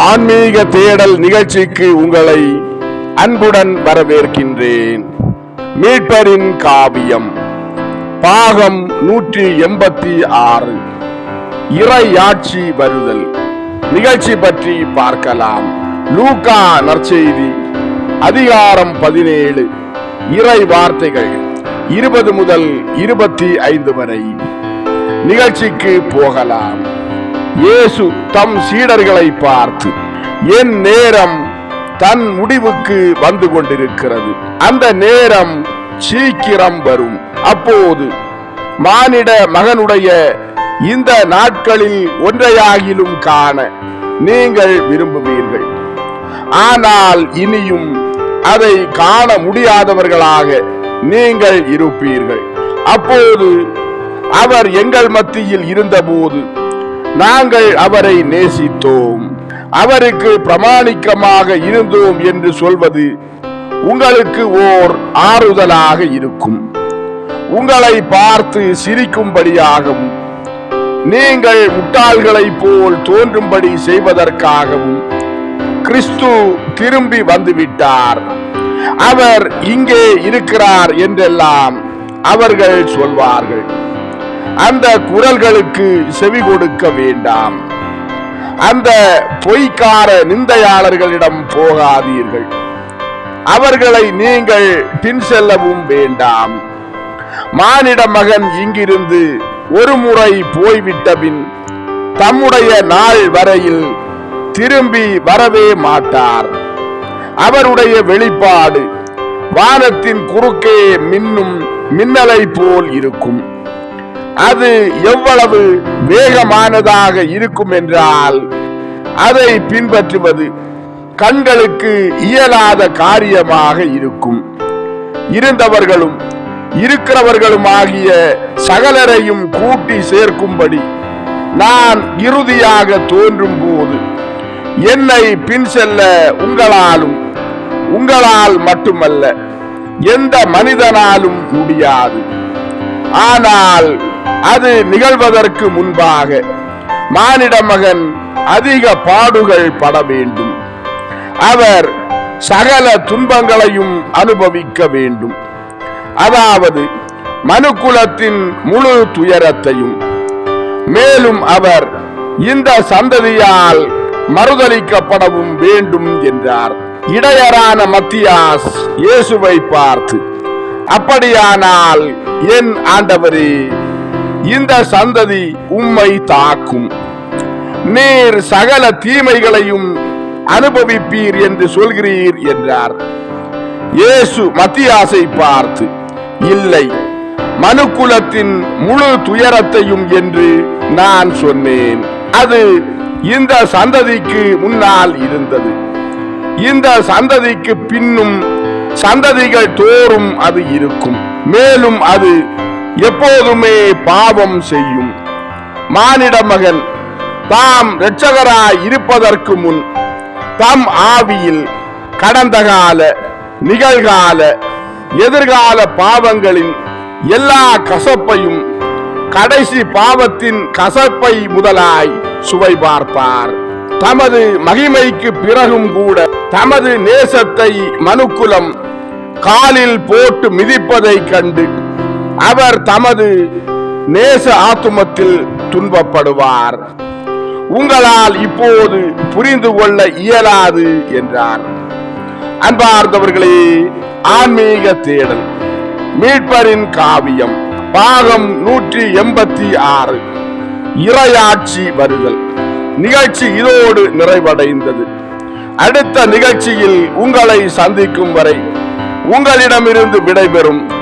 ஆன்மீக தேடல் நிகழ்ச்சிக்கு உங்களை அன்புடன் வரவேற்கின்றேன். மீட்பரின் காவியம் பாகம் நூற்றி எண்பத்தி ஆறு இறையாட்சி வருதல் நிகழ்ச்சி பற்றி பார்க்கலாம். லூகா நற்செய்தி அதிகாரம் பதினேழு. இறை வார்த்தைகள் இருபது முதல் இருபத்தி ஐந்து வரை. நிகழ்ச்சிக்கு போகலாம். இயேசு தம் சீடர்களை பார்த்து என் நேரம் தன் முடிவுக்கு வந்து கொண்டிருக்கிறது. அந்த நேரம் சீக்கிரம் வரும். அப்போது மானிட மகனுடைய இந்த நாட்களில் ஒன்றையாகிலும் காண நீங்கள் விரும்புவீர்கள். ஆனால் இனியும் அதை காண முடியாதவர்களாக நீங்கள் இருப்பீர்கள். அப்போது அவர் எங்கள் மத்தியில் இருந்தபோது நாங்கள் அவரை நேசித்தோம். அவருக்கு பிரமாணிக்கமாக இருந்தோம் என்று சொல்வது உங்களுக்கு ஓர் ஆறுதலாக இருக்கும். உங்களை பார்த்து சிரிக்கும்படியாகவும் நீங்கள் முட்டாள்களைப் போல் தோன்றும்படி செய்வதற்காகவும் கிறிஸ்து திரும்பி வந்துவிட்டார். அவர் இங்கே இருக்கிறார் என்றெல்லாம் அவர்கள் சொல்வார்கள். அந்த குரல்களுக்கு செவி கொடுக்க வேண்டாம். அந்த பொய்க்கார நிந்தையாளர்களிடம் போகாதீர்கள். அவர்களை நீங்கள் பின் செல்லவும் வேண்டாம். மானிட மகன் இங்கிருந்து ஒரு முறை போய்விட்ட பின் தம்முடைய நாள் வரையில் திரும்பி வரவே மாட்டார். அவருடைய வெளிப்பாடு வானத்தின் குறுக்கே மின்னும் மின்னலை போல் இருக்கும். அது எவ்வளவு வேகமானதாக இருக்கும் என்றால் அதை பின்பற்றுவது கண்களுக்கு இயலாத காரியமாக இருக்கும். இருந்தவர்களும் இருக்கிறவர்களுமாகிய சகலரையும் கூட்டி சேர்க்கும்படி நான் இறுதியாக தோன்றும் போது என்னை பின் செல்ல உங்களாலும் உங்களால் மட்டுமல்ல எந்த மனிதனாலும் முடியாது. ஆனால் அது நிகழ்வதற்கு முன்பாக மானிட மகன் அதிக பாடுகள் பட வேண்டும். அவர் சகல துன்பங்களையும் அனுபவிக்க வேண்டும். அதாவது மனுக்குலத்தின் முழு துயரத்தையும். மேலும் அவர் இந்த சந்ததியால் மறுதளிக்கப்படவும் வேண்டும் என்றார். இடையரான மத்தியாஸ் இயேசுவை பார்த்து அப்படியானால் என் ஆண்டவரே இந்த சந்ததி உம்மை தாக்கும். நீர் சகல தீமைகளையும் அனுபவிப்பீர் என்று சொல்கிறீர் என்றார். இயேசு மத்தியாசை பார்த்து இல்லை மனுக்குலத்தின் முழு துயரத்தையும் என்று நான் சொன்னேன். அது இந்த சந்ததிக்கு முன்னால் இருந்தது. இந்த சந்ததிக்கு பின்னும் சந்ததிகள் தோறும் அது இருக்கும். மேலும் அது எப்போதுமே பாவம் செய்யும். மானிட மகன் தாம் இரட்சகராய் இருப்பதற்கு முன் தம் ஆவியில் கடந்த கால நிகழ்கால எதிர்கால பாவங்களின் எல்லா கசப்பையும் கடைசி பாவத்தின் கசப்பை முதலாய் சுவை பார்ப்பார் தமது மகிமைக்கு பிறகும் கூட தமது நேசத்தை மனுக்குலம் காலில் போட்டு மிதிப்பதை கண்டு அவர் தமது நேச ஆத்துமத்தில் துன்பப்படுவார். உங்களால் இப்போது புரிந்து கொள்ள இயலாது என்றார். அன்பார்ந்தவர்களே ஆன்மீக தேடல் மீட்பரின் காவியம் பாகம் நூற்றி எண்பத்தி ஆறு இறையாட்சி வருதல். நிகழ்ச்சி இதோடு நிறைவடைந்தது. அடுத்த நிகழ்ச்சியில் உங்களை சந்திக்கும் வரை உங்களிடமிருந்து விடைபெறும்